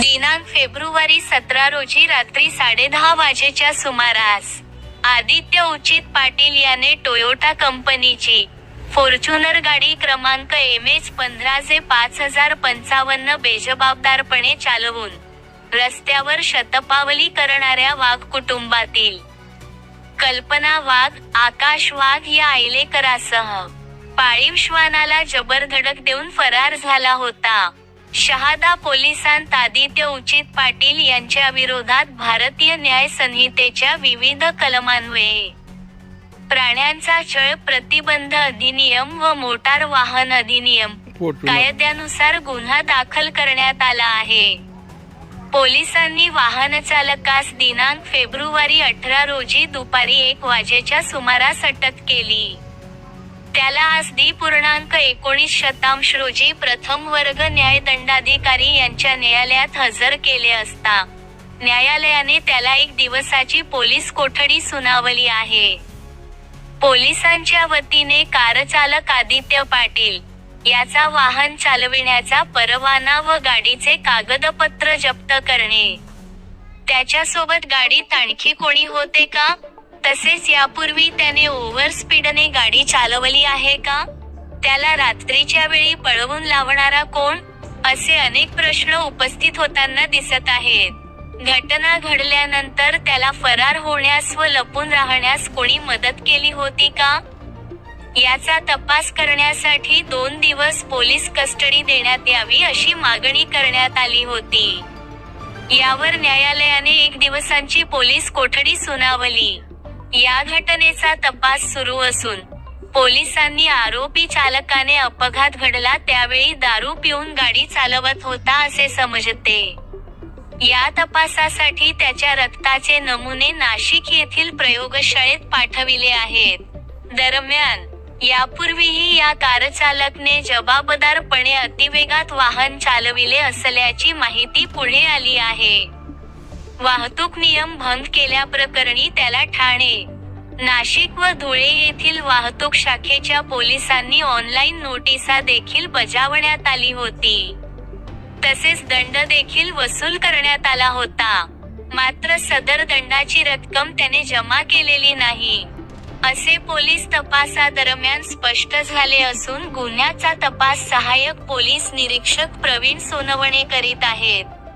दिनांक फेब्रुवारी सतरा रोजी रात्री साडेदहा वाजेच्या सुमारास आदित्य उचित पाटील याने टोयोटा कंपनीची फॉर्च्युनर गाडी क्रमांक एम एच पंधरा जे पाच हजार पंचावन्न बेजबाबदारपणे चालवून रस्त्यावर शतपावली करणाऱ्या वाघ कुटुंबातील कल्पना वाघ आकाश वाघ या आयलेकरासह पाळीव श्वानाला जबरधडक देऊन फरार झाला होता. शहादा पोलिसांत आदित्य उचित पाटील यांच्या विरोधात भारतीय न्याय संहितेच्या विविध कलमान्वये प्राण्यांचा छळ प्रतिबंध अधिनियम व मोटार वाहन अधिनियम कायद्यानुसार गुन्हा दाखल करण्यात आला आहे. पोलिसांनी वाहन चालकास दिनांक फेब्रुवारी अठरा रोजी दुपारी एक वाजेच्या सुमारास अटक केली. त्याला आज दी पूर्णांक एकोणीस शतांश रोजी प्रथम वर्ग न्यायदंडाधिकारी यांच्या न्यायालयात हजर केले असता. न्यायालयाने त्याला एक दिवसाची पोलीस कोठडी सुनावली आहे. पोलिसांच्या वतीने कारचालक आदित्य पाटील याचा वाहन चालविण्याचा परवाना व गाडीचे कागदपत्र जप्त करणे. त्याच्यासोबत गाडीत आणखी कोणी होते का? तसेच यापूर्वी त्याने ओव्हर स्पीडने गाडी चालवली आहे का? त्याला रात्रीच्या वेळी पळवून लावणारा कोण? असे अनेक प्रश्न उपस्थित होताना दिसत आहेत. घटना घडल्यानंतर त्याला फरार होण्यास व लपून राहण्यास कोणी मदत केली होती का? याचा तपास करण्यासाठी दोन दिवस पोलीस कस्टडी देण्यात यावी अशी मागणी करण्यात आली होती. यावर न्यायालयाने एक दिवसांची पोलीस कोठडी सुनावली. या घटनेचा तपास सुरू असून पोलिसांनी आरोपी चालकाने अपघात घडला त्यावेळी दारू पिऊन गाडी चालवत होता असे समजते. या तपासासाठी त्याच्या रक्ताचे नमुने नाशिक येथील प्रयोगशाळेत पाठविले आहेत. दरम्यान यापूर्वीही या कारचालकने जबाबदारपणे अतिवेगात वाहन चालविले असल्याची माहिती पुढे आली आहे. वाहतूक नियम भंग केल्याप्रकरणी त्याला ठाणे. नाशिक व धुळे येथील वाहतूक शाखेच्या पोलिसांनी ऑनलाईन नोटिसा देखील बजावण्यात आली होती. तसेच दंड देखील वसूल करण्यात आला होता. मात्र सदर दंडाची रक्कम त्याने जमा केलेली नाही. असे पोलीस तपासादरम्यान स्पष्ट झाले असून गुन्ह्याचा तपास सहाय्यक पोलीस निरीक्षक प्रवीण सोनवणे करीत आहेत.